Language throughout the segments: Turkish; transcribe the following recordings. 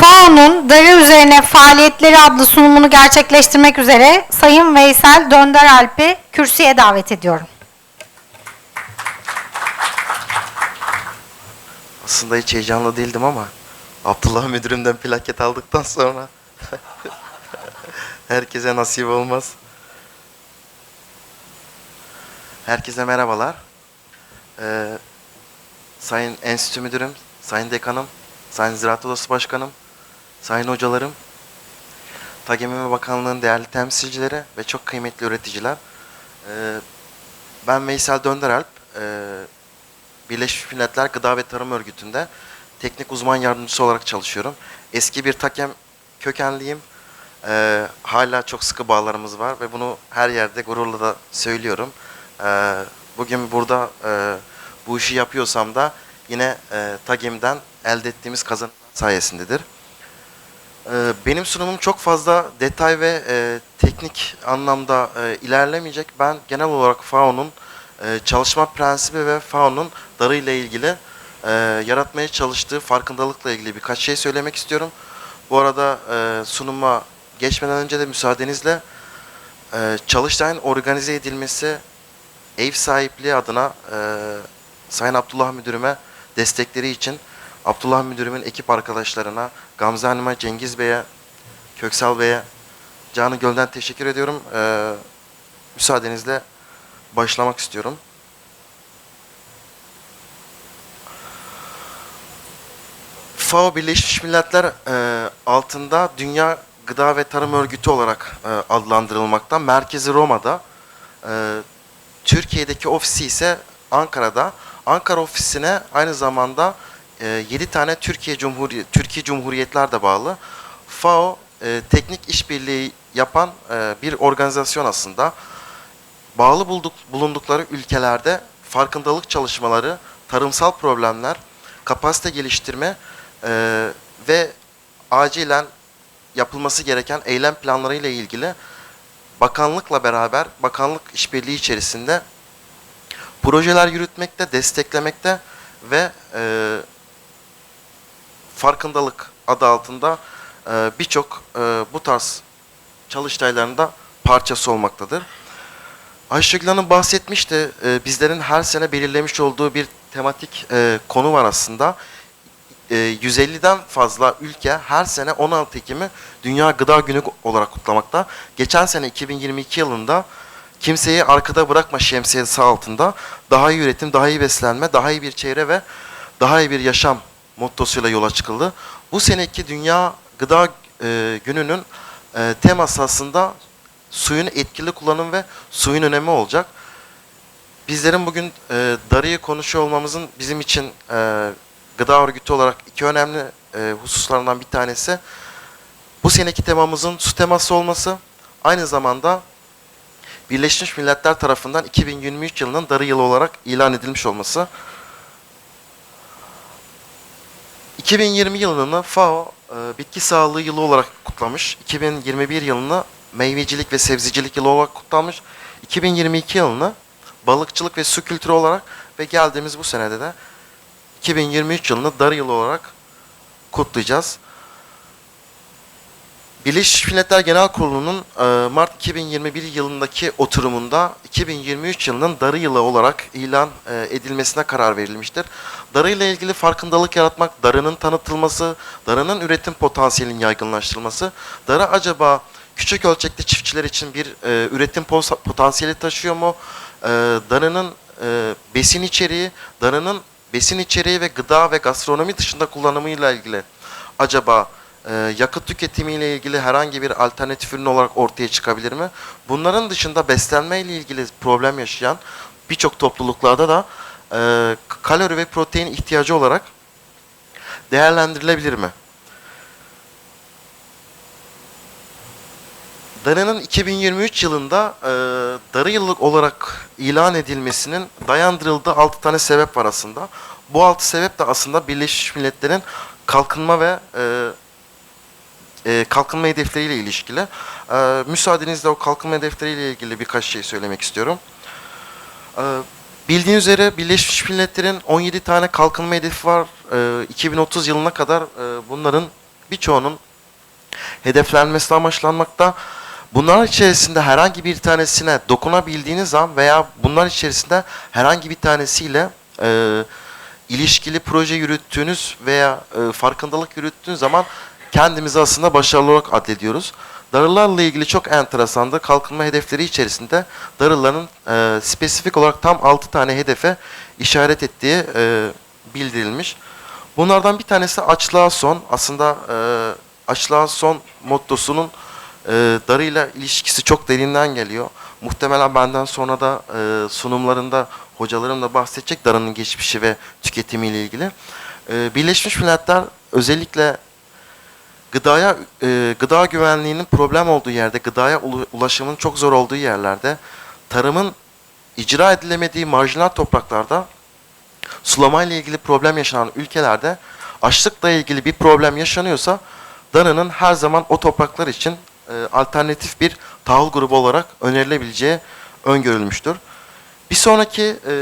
FAO'nun darı üzerine faaliyetleri adlı sunumunu gerçekleştirmek üzere Sayın Veysel Dönder Alp'i kürsüye davet ediyorum. Aslında hiç heyecanlı değildim ama Abdullah müdürümden plaket aldıktan sonra herkese nasip olmaz. Herkese merhabalar. Ee, Sayın Enstitü Müdürüm, Sayın Dekanım, Sayın Ziraat Odası Başkanım, Sayın Hocalarım, TAGEMİ Bakanlığı'nın değerli temsilcileri ve çok kıymetli üreticiler. Ee, ben Veysel Dönderalp. Ee, Birleşmiş Milletler Gıda ve Tarım Örgütü'nde teknik uzman yardımcısı olarak çalışıyorum. Eski bir takem kökenliyim. Ee, hala çok sıkı bağlarımız var ve bunu her yerde gururla da söylüyorum. Bugün burada e, bu işi yapıyorsam da yine e, TAGEM'den elde ettiğimiz kazanım sayesindedir. Ee, Benim sunumum çok fazla detay ve e, teknik anlamda e, ilerlemeyecek. Ben genel olarak FAO'nun e, çalışma prensibi ve FAO'nun darı ile ilgili yaratmaya çalıştığı farkındalıkla ilgili birkaç şey söylemek istiyorum. Bu arada sunuma geçmeden önce de müsaadenizle Çalıştay'ın organize edilmesi ev sahipliği adına Sayın Abdullah Müdürüme destekleri için Abdullah Müdürümün ekip arkadaşlarına, Gamze Hanım'a, Cengiz Bey'e, Köksal Bey'e canı gölden teşekkür ediyorum. E, müsaadenizle başlamak istiyorum. FAO Birleşmiş Milletler e, altında Dünya Gıda ve Tarım Örgütü olarak e, adlandırılmakta. Merkezi Roma'da. E, Türkiye'deki ofisi ise Ankara'da. Ankara ofisine aynı zamanda 7 tane Türkiye Cumhuriyet Türkiye Cumhuriyetler de bağlı. FAO e, teknik işbirliği yapan e, bir organizasyon aslında bağlı bulduk, bulundukları ülkelerde farkındalık çalışmaları, tarımsal problemler, kapasite geliştirme e, ve acilen yapılması gereken eylem planları ile ilgili bakanlıkla beraber bakanlık işbirliği içerisinde projeler yürütmekte, desteklemekte ve e, farkındalık adı altında e, birçok e, bu tarz çalıştaylarında parçası olmaktadır. Ayşegül Hanım bahsetmişti. e, bizlerin her sene belirlemiş olduğu bir tematik e, konu var aslında. E, 150'den fazla ülke her sene 16 Ekim'i Dünya Gıda Günü olarak kutlamakta. Geçen sene 2022 yılında kimseyi arkada bırakma şemsiyesi altında daha iyi üretim, daha iyi beslenme, daha iyi bir çevre ve daha iyi bir yaşam mottosuyla yola çıkıldı. Bu seneki Dünya Gıda e, Günü'nün e, teması aslında suyun etkili kullanım ve suyun önemi olacak. Bizlerin bugün e, darıyı konuşuyor olmamızın bizim için e, gıda örgütü olarak iki önemli e, hususlarından bir tanesi bu seneki temamızın su teması olması, aynı zamanda Birleşmiş Milletler tarafından 2023 yılının darı yılı olarak ilan edilmiş olması. 2020 yılını FAO bitki sağlığı yılı olarak kutlamış. 2021 yılını meyvecilik ve sebzecilik yılı olarak kutlanmış. 2022 yılını balıkçılık ve su kültürü olarak ve geldiğimiz bu senede de 2023 yılını darı yılı olarak kutlayacağız. Birleşmiş Milletler Genel Kurulu'nun e, Mart 2021 yılındaki oturumunda 2023 yılının darı yılı olarak ilan e, edilmesine karar verilmiştir. Darı ile ilgili farkındalık yaratmak, darının tanıtılması, darının üretim potansiyelinin yaygınlaştırılması, darı acaba küçük ölçekli çiftçiler için bir e, üretim potansiyeli taşıyor mu? Darının besin içeriği, darının besin içeriği ve gıda ve gastronomi dışında kullanımıyla ilgili acaba yakıt tüketimiyle ilgili herhangi bir alternatif ürün olarak ortaya çıkabilir mi? Bunların dışında beslenme ile ilgili problem yaşayan birçok topluluklarda da e, kalori ve protein ihtiyacı olarak değerlendirilebilir mi? Darı'nın 2023 yılında e, darı yılı olarak ilan edilmesinin dayandırıldığı 6 tane sebep var aslında. Bu 6 sebep de aslında Birleşmiş Milletler'in kalkınma ve e, e, kalkınma hedefleriyle ilişkili. E, müsaadenizle o kalkınma hedefleriyle ilgili birkaç şey söylemek istiyorum. E, bildiğiniz üzere Birleşmiş Milletler'in 17 tane kalkınma hedefi var. E, 2030 yılına kadar bunların birçoğunun hedeflenmesi amaçlanmakta. Bunların içerisinde herhangi bir tanesine dokunabildiğiniz zaman veya bunların içerisinde herhangi bir tanesiyle e, ilişkili proje yürüttüğünüz veya e, farkındalık yürüttüğünüz zaman kendimizi aslında başarılı olarak addediyoruz. Darılarla ilgili çok enteresandı. Kalkınma hedefleri içerisinde darıların e, spesifik olarak tam 6 tane hedefe işaret ettiği e, bildirilmiş. Bunlardan bir tanesi açlığa son. Aslında e, açlığa son mottosunun e, darıyla ilişkisi çok derinden geliyor. Muhtemelen benden sonra da e, sunumlarında hocalarım da bahsedecek darının geçmişi ve tüketimiyle ilgili. E, Birleşmiş Milletler özellikle gıdaya e, gıda güvenliğinin problem olduğu yerde, gıdaya ulaşımın çok zor olduğu yerlerde, tarımın icra edilemediği marjinal topraklarda sulama ile ilgili problem yaşanan ülkelerde açlıkla ilgili bir problem yaşanıyorsa darının her zaman o topraklar için e, alternatif bir tahıl grubu olarak önerilebileceği öngörülmüştür. Bir sonraki e,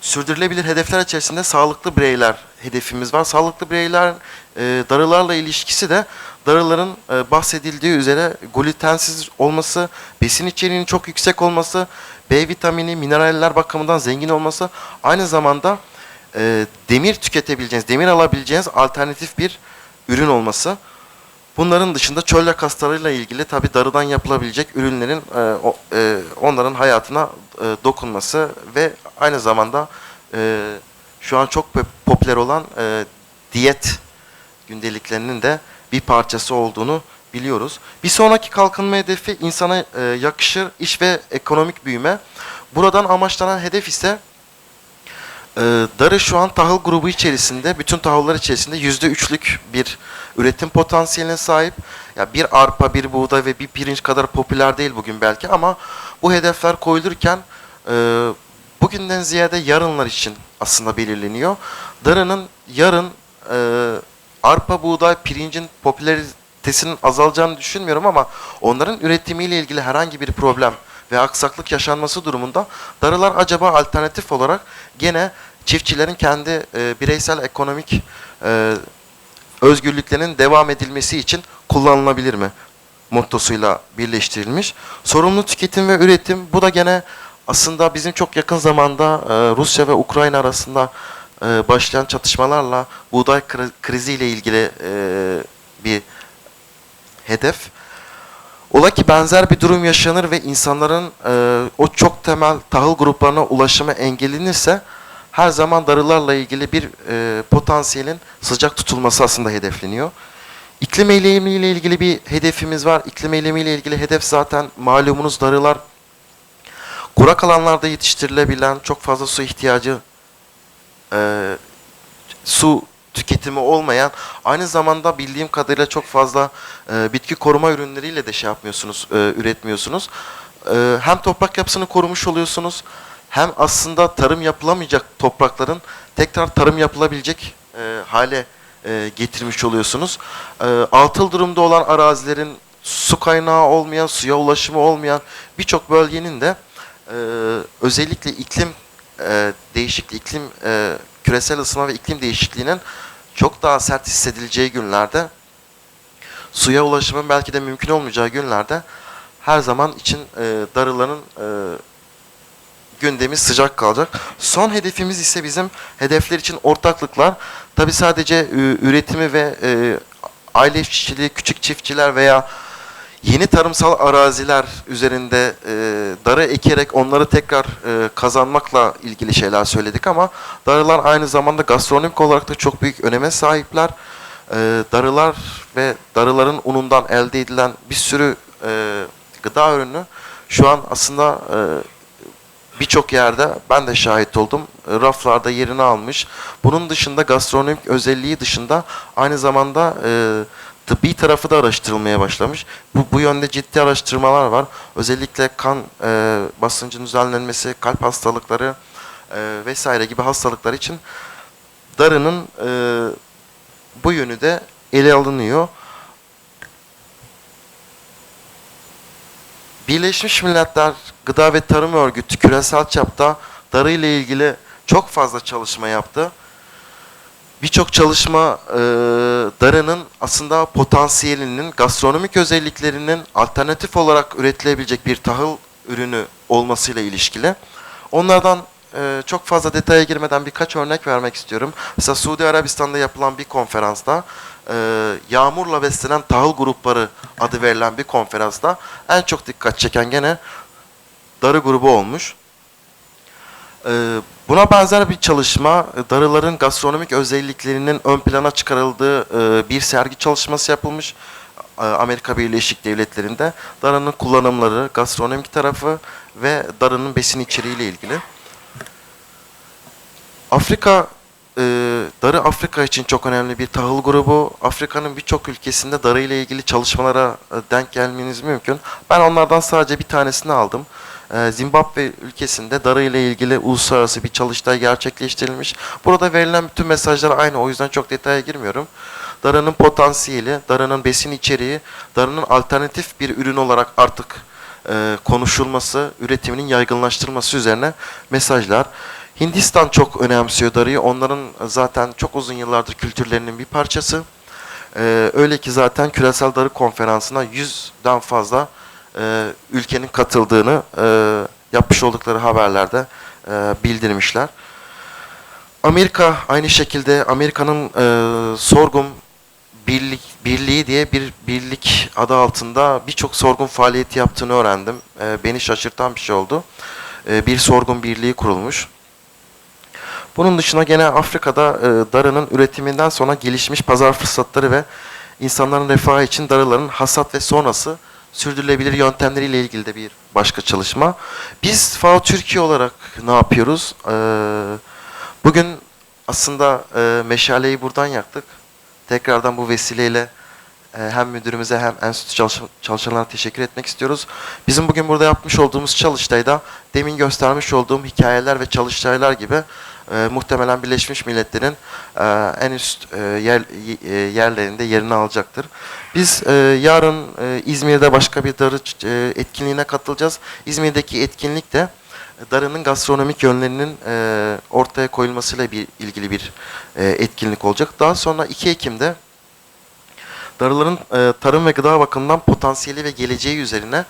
sürdürülebilir hedefler içerisinde sağlıklı bireyler hedefimiz var. Sağlıklı bireyler e, darılarla ilişkisi de darıların e, bahsedildiği üzere glutensiz olması, besin içeriğinin çok yüksek olması, B vitamini, mineraller bakımından zengin olması, aynı zamanda e, demir tüketebileceğiniz, demir alabileceğiniz alternatif bir ürün olması. Bunların dışında çölyak hastalarıyla ilgili tabi darıdan yapılabilecek ürünlerin e, o- e, onların hayatına e, dokunması ve aynı zamanda e, şu an çok pop- popüler olan e, diyet gündeliklerinin de bir parçası olduğunu biliyoruz. Bir sonraki kalkınma hedefi insana e, yakışır iş ve ekonomik büyüme. Buradan amaçlanan hedef ise ee, Darı şu an tahıl grubu içerisinde, bütün tahıllar içerisinde yüzde üçlük bir üretim potansiyeline sahip. Ya bir arpa, bir buğday ve bir pirinç kadar popüler değil bugün belki ama bu hedefler koyulurken e, bugünden ziyade yarınlar için aslında belirleniyor. Darı'nın yarın e, arpa, buğday, pirincin popülaritesinin azalacağını düşünmüyorum ama onların üretimiyle ilgili herhangi bir problem ve aksaklık yaşanması durumunda darılar acaba alternatif olarak gene çiftçilerin kendi e, bireysel ekonomik e, özgürlüklerinin devam edilmesi için kullanılabilir mi? mottosuyla birleştirilmiş. Sorumlu tüketim ve üretim bu da gene aslında bizim çok yakın zamanda e, Rusya ve Ukrayna arasında e, başlayan çatışmalarla buğday kri- kriziyle ilgili e, bir hedef. Ola ki benzer bir durum yaşanır ve insanların e, o çok temel tahıl gruplarına ulaşımı engellenirse her zaman darılarla ilgili bir e, potansiyelin sıcak tutulması aslında hedefleniyor. İklim eylemi ile ilgili bir hedefimiz var. İklim eylemi ile ilgili hedef zaten malumunuz darılar kurak alanlarda yetiştirilebilen çok fazla su ihtiyacı e, su tüketimi olmayan aynı zamanda bildiğim kadarıyla çok fazla e, bitki koruma ürünleriyle de şey yapmıyorsunuz, e, üretmiyorsunuz. E, hem toprak yapısını korumuş oluyorsunuz hem aslında tarım yapılamayacak toprakların tekrar tarım yapılabilecek e, hale e, getirmiş oluyorsunuz. E, atıl durumda olan arazilerin su kaynağı olmayan, suya ulaşımı olmayan birçok bölgenin de e, özellikle iklim e, değişikliği, iklim e, küresel ısınma ve iklim değişikliğinin çok daha sert hissedileceği günlerde suya ulaşımın belki de mümkün olmayacağı günlerde her zaman için e, darıların e, gündemi sıcak kalacak. Son hedefimiz ise bizim hedefler için ortaklıklar. Tabi sadece e, üretimi ve e, aile çiftçiliği, küçük çiftçiler veya yeni tarımsal araziler üzerinde e, darı ekerek onları tekrar e, kazanmakla ilgili şeyler söyledik ama darılar aynı zamanda gastronomik olarak da çok büyük öneme sahipler. E, darılar ve darıların unundan elde edilen bir sürü e, gıda ürünü şu an aslında e, birçok yerde ben de şahit oldum. Raflarda yerini almış. Bunun dışında gastronomik özelliği dışında aynı zamanda e, tıbbi tarafı da araştırılmaya başlamış. Bu, bu yönde ciddi araştırmalar var. Özellikle kan e, basıncının düzenlenmesi, kalp hastalıkları e, vesaire gibi hastalıklar için darının e, bu yönü de ele alınıyor. Birleşmiş Milletler Gıda ve Tarım Örgütü küresel çapta darı ile ilgili çok fazla çalışma yaptı. Birçok çalışma e, darının aslında potansiyelinin, gastronomik özelliklerinin alternatif olarak üretilebilecek bir tahıl ürünü olmasıyla ilişkili. Onlardan e, çok fazla detaya girmeden birkaç örnek vermek istiyorum. Mesela Suudi Arabistan'da yapılan bir konferansta e, yağmurla beslenen tahıl grupları adı verilen bir konferansta en çok dikkat çeken gene darı grubu olmuş. Ee, Buna benzer bir çalışma, e, darıların gastronomik özelliklerinin ön plana çıkarıldığı e, bir sergi çalışması yapılmış e, Amerika Birleşik Devletleri'nde. Darının kullanımları, gastronomik tarafı ve darının besin içeriğiyle ilgili. Afrika, darı Afrika için çok önemli bir tahıl grubu. Afrika'nın birçok ülkesinde darı ile ilgili çalışmalara denk gelmeniz mümkün. Ben onlardan sadece bir tanesini aldım. E, Zimbabwe ülkesinde darı ile ilgili uluslararası bir çalıştay gerçekleştirilmiş. Burada verilen bütün mesajlar aynı o yüzden çok detaya girmiyorum. Darının potansiyeli, darının besin içeriği, darının alternatif bir ürün olarak artık e, konuşulması, üretiminin yaygınlaştırılması üzerine mesajlar. Hindistan çok önemsiyor darıyı. Onların zaten çok uzun yıllardır kültürlerinin bir parçası. Ee, öyle ki zaten Küresel Darı Konferansı'na 100'den fazla e, ülkenin katıldığını e, yapmış oldukları haberlerde e, bildirmişler. Amerika aynı şekilde Amerika'nın e, sorgum birlik birliği diye bir birlik adı altında birçok sorgun faaliyeti yaptığını öğrendim. E, beni şaşırtan bir şey oldu. E, bir sorgun birliği kurulmuş. Bunun dışında gene Afrika'da e, darının üretiminden sonra gelişmiş pazar fırsatları ve insanların refahı için darıların hasat ve sonrası sürdürülebilir yöntemleriyle ilgili de bir başka çalışma. Biz FAO Türkiye olarak ne yapıyoruz? E, bugün aslında e, meşaleyi buradan yaktık. Tekrardan bu vesileyle e, hem müdürümüze hem enstitü çalış- çalışanlarına teşekkür etmek istiyoruz. Bizim bugün burada yapmış olduğumuz çalıştayda demin göstermiş olduğum hikayeler ve çalıştaylar gibi e, muhtemelen Birleşmiş Milletler'in e, en üst e, yer, e, yerlerinde yerini alacaktır. Biz e, yarın e, İzmir'de başka bir darı e, etkinliğine katılacağız. İzmir'deki etkinlik de darının gastronomik yönlerinin e, ortaya koyulmasıyla bir ilgili bir e, etkinlik olacak. Daha sonra 2 Ekim'de darıların e, tarım ve gıda bakımından potansiyeli ve geleceği üzerine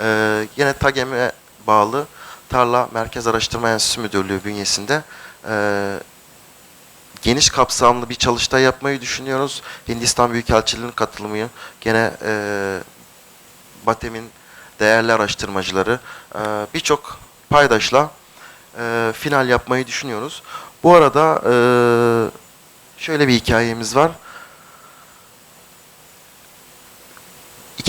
e, yine TAGEM'e bağlı Tarla Merkez Araştırma Enstitüsü Müdürlüğü bünyesinde e, geniş kapsamlı bir çalıştay yapmayı düşünüyoruz. Hindistan Büyükelçiliği'nin katılımı, gene e, BATEM'in değerli araştırmacıları, e, birçok paydaşla e, final yapmayı düşünüyoruz. Bu arada e, şöyle bir hikayemiz var.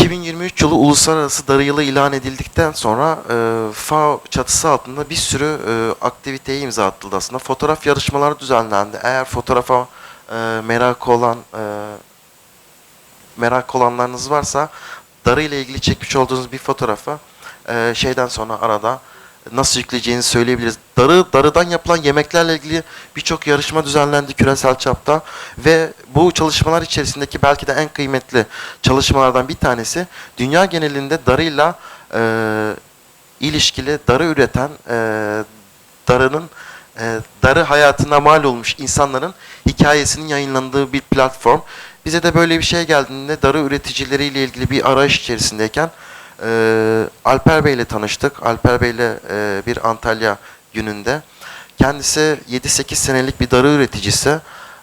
2023 yılı Uluslararası Darı Yılı ilan edildikten sonra e, FAO çatısı altında bir sürü e, aktiviteye imza atıldı aslında. Fotoğraf yarışmaları düzenlendi. Eğer fotoğrafa e, merakı olan e, merak olanlarınız varsa darı ile ilgili çekmiş olduğunuz bir fotoğrafa e, şeyden sonra arada nasıl yükleyeceğinizi söyleyebiliriz. Darı, darıdan yapılan yemeklerle ilgili birçok yarışma düzenlendi küresel çapta ve bu çalışmalar içerisindeki belki de en kıymetli çalışmalardan bir tanesi dünya genelinde darıyla e, ilişkili darı üreten e, darının e, darı hayatına mal olmuş insanların hikayesinin yayınlandığı bir platform. Bize de böyle bir şey geldiğinde darı üreticileriyle ilgili bir arayış içerisindeyken e, Alper Bey ile tanıştık. Alper Bey ile e, bir Antalya gününde. Kendisi 7-8 senelik bir darı üreticisi.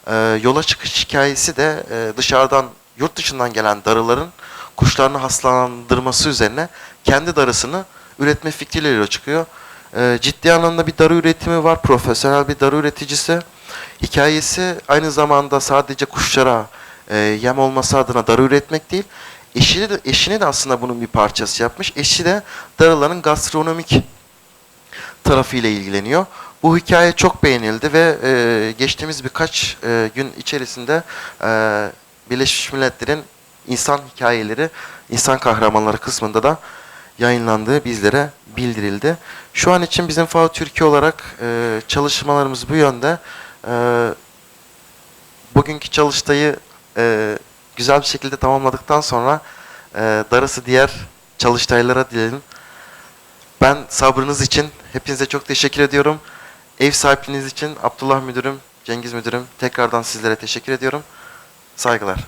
E, yola çıkış hikayesi de e, dışarıdan, yurt dışından gelen darıların kuşlarını hastalandırması üzerine kendi darısını üretme fikriyle yola çıkıyor. E, ciddi anlamda bir darı üretimi var. Profesyonel bir darı üreticisi. Hikayesi aynı zamanda sadece kuşlara e, yem olması adına darı üretmek değil, Eşini de, eşini de aslında bunun bir parçası yapmış. Eşi de darıların gastronomik tarafıyla ilgileniyor. Bu hikaye çok beğenildi ve e, geçtiğimiz birkaç e, gün içerisinde e, Birleşmiş Milletler'in insan hikayeleri, insan kahramanları kısmında da yayınlandığı bizlere bildirildi. Şu an için bizim FAO Türkiye olarak e, çalışmalarımız bu yönde. E, bugünkü çalıştayı e, güzel bir şekilde tamamladıktan sonra e, darısı diğer çalıştaylara dilerim. Ben sabrınız için hepinize çok teşekkür ediyorum. Ev sahipliğiniz için Abdullah Müdürüm Cengiz Müdürüm tekrardan sizlere teşekkür ediyorum. Saygılar.